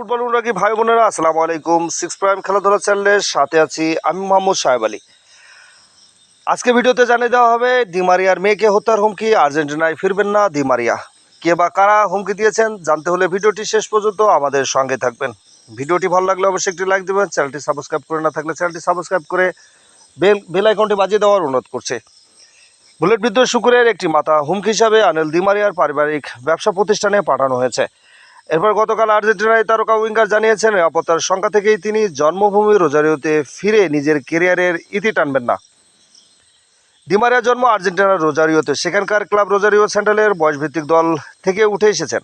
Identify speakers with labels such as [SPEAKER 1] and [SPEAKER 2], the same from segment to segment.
[SPEAKER 1] Football অনুরাগী ভাই বোনেরা, আসসালামু আলাইকুম। সিক্স প্রাইম খেলাধুলা চ্যানেলের সাথে আছি আমি মোহাম্মদ সাহেব আলী। আজকে ভিডিওতে জানিয়ে দেওয়া হবে ডিমারিয়ার মেয়েকে হত্যার হুমকি, আর্জেন্টিনায় ফিরবেন না দিমারিয়া কে বা কারা হুমকি দিয়েছেন জানতে হলে ভিডিওটি শেষ পর্যন্ত আমাদের সঙ্গে থাকবেন। ভিডিওটি ভালো লাগলে অবশ্যই একটি লাইক দেবেন চ্যানেলটি সাবস্ক্রাইব করে না থাকলে চ্যানেলটি সাবস্ক্রাইব করে বেল বেল আইকনটি বাজিয়ে দেওয়ার অনুরোধ করছে। বুলেট বিদ্যুৎ শুকুরের একটি মাথা হুমকি হিসাবে আনিল দিমারিয়ার পারিবারিক ব্যবসা প্রতিষ্ঠানে পাঠানো হয়েছে। এরপর গতকাল আর্জেন্টিনায় তারকা উইঙ্গার জানিয়েছেন, নিরাপত্তার সংখ্যা থেকেই তিনি জন্মভূমি রোজারিওতে ফিরে নিজের কেরিয়ারের ইতি টানবেন না। দিমারিয়ার জন্ম আর্জেন্টিনার রোজারিওতে। সেখানকার ক্লাব রোজারিও সেন্ট্রালের বয়সভিত্তিক দল থেকে উঠে এসেছেন।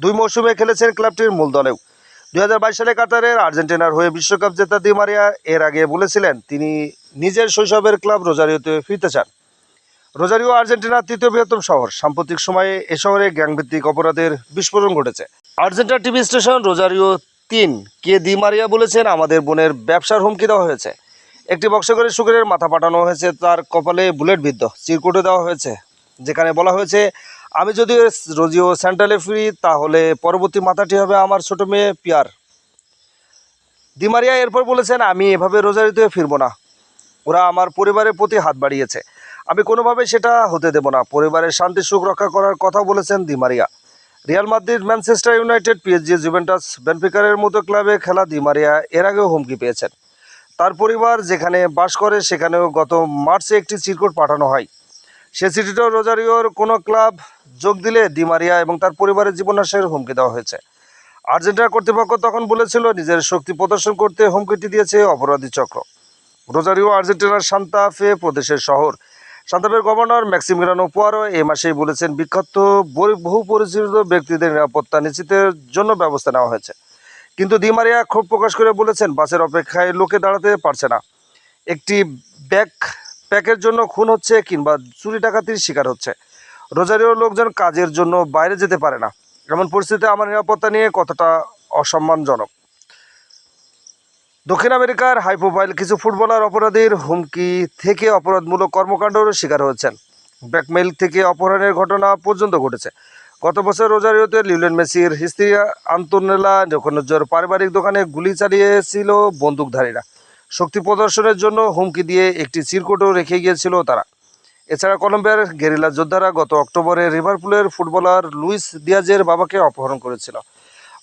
[SPEAKER 1] দুই মৌসুমে খেলেছেন ক্লাবটির মূল দলেও। দুই সালে কাতারের আর্জেন্টিনার হয়ে বিশ্বকাপ জেতা দিমারিয়া এর আগে বলেছিলেন তিনি নিজের শৈশবের ক্লাব রোজারিওতে ফিরতে চান। রোজারিও আর্জেন্টিনার তৃতীয় বৃহত্তম শহর। সাম্প্রতিক সময়ে এ শহরে গ্যাংভিত্তিক অপরাধের বিস্ফোরণ ঘটেছে। আর্জেন্টিনা টিভি স্টেশন রোজারিও তিন। কে দি মারিয়া বলেছেন, আমাদের বোনের ব্যবসার হুমকি দেওয়া হয়েছে। একটি বক্সে করে শুকুরের মাথা পাঠানো হয়েছে, তার কপালে বুলেট বিদ্ধ। চিরকুটে দেওয়া হয়েছে, যেখানে বলা হয়েছে, আমি যদি রোজিও সেন্ট্রালে ফিরি, তাহলে পরবর্তী মাথাটি হবে আমার ছোট মেয়ে পিয়ার। দিমারিয়া এরপর বলেছেন, আমি এভাবে রোজারিতে ফিরবো না। ওরা আমার পরিবারের প্রতি হাত বাড়িয়েছে। আমি কোনোভাবে সেটা হতে দেব না। পরিবারের শান্তি সুখ রক্ষা করার কথা বলেছেন Di Maria Real Madrid, Manchester United, PSG, Juventus, বেনফিকারের মতো ক্লাবে খেলা দিমারিয়া এর আগেও হুমকি পেয়েছেন। তার পরিবার যেখানে বাস করে সেখানেও গত মার্চে একটি চিরকুট পাঠানো হয়। সে চিঠিটাও রোজারিওর কোনো ক্লাব যোগ দিলে দিমারিয়া এবং তার পরিবারের জীবনাশের হুমকি দেওয়া হয়েছে। আর্জেন্টিনা কর্তৃপক্ষ তখন বলেছিল, নিজের শক্তি প্রদর্শন করতে হুমকিটি দিয়েছে অপরাধী চক্র। রোজারিও আর্জেন্টিনার সান্তা ফে প্রদেশের শহর। সান্তাফের গভর্নর ম্যাক্সিমিলানো পোয়ারো এই মাসেই বলেছেন, বিখ্যাত বহু পরিচিত ব্যক্তিদের নিরাপত্তা নিশ্চিতের জন্য ব্যবস্থা নেওয়া হয়েছে। কিন্তু দিমারিয়া ক্ষোভ প্রকাশ করে বলেছেন, বাসের অপেক্ষায় লোকে দাঁড়াতে পারছে না। একটি ব্যাগ, প্যাকের জন্য খুন হচ্ছে কিংবা চুরি ডাকাতির শিকার হচ্ছে। রোজারিও লোকজন কাজের জন্য বাইরে যেতে পারে না। এমন পরিস্থিতিতে আমার নিরাপত্তা নিয়ে কতটা অসম্মানজনক? দক্ষিণ আমেরিকার হাই প্রোফাইল কিছু ফুটবলার অপরাধীর হুমকি থেকে অপরাধমূলক কর্মকাণ্ডের শিকার হয়েছেন। ব্ল্যাকমেইল থেকে অপহরণের ঘটনা পর্যন্ত ঘটেছে। গত বছর রোজারিওতে লিওনেল মেসির স্ত্রী আন্তনেলা নজর পারিবারিক দোকানে গুলি চালিয়েছিল বন্দুকধারীরা। শক্তি প্রদর্শনের জন্য হুমকি দিয়ে একটি চিরকুটও রেখে গিয়েছিল তারা। এছাড়া কলম্বিয়ার গেরিলা যোদ্ধারা গত অক্টোবরে রিভারপুলের ফুটবলার লুইস দিয়াজের বাবাকে অপহরণ করেছিল।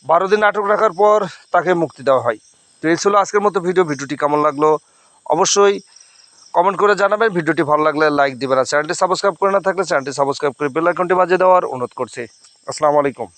[SPEAKER 1] বারো দিন আটক রাখার পর তাকে মুক্তি দেওয়া হয়। তো এই ছিল আজকের মতো ভিডিও ভিডিওটি কেমন লাগল? অবশ্যই কমেন্ট করে জানাবেন। ভিডিওটি ভালো লাগলে লাইক দেবেন আর চ্যানেলটি সাবস্ক্রাইব করে না থাকলে চ্যানেলটি সাবস্ক্রাইব করে বেল আইকনটি বাজিয়ে দেওয়ার অনুরোধ করছি। আসসালামু আলাইকুম।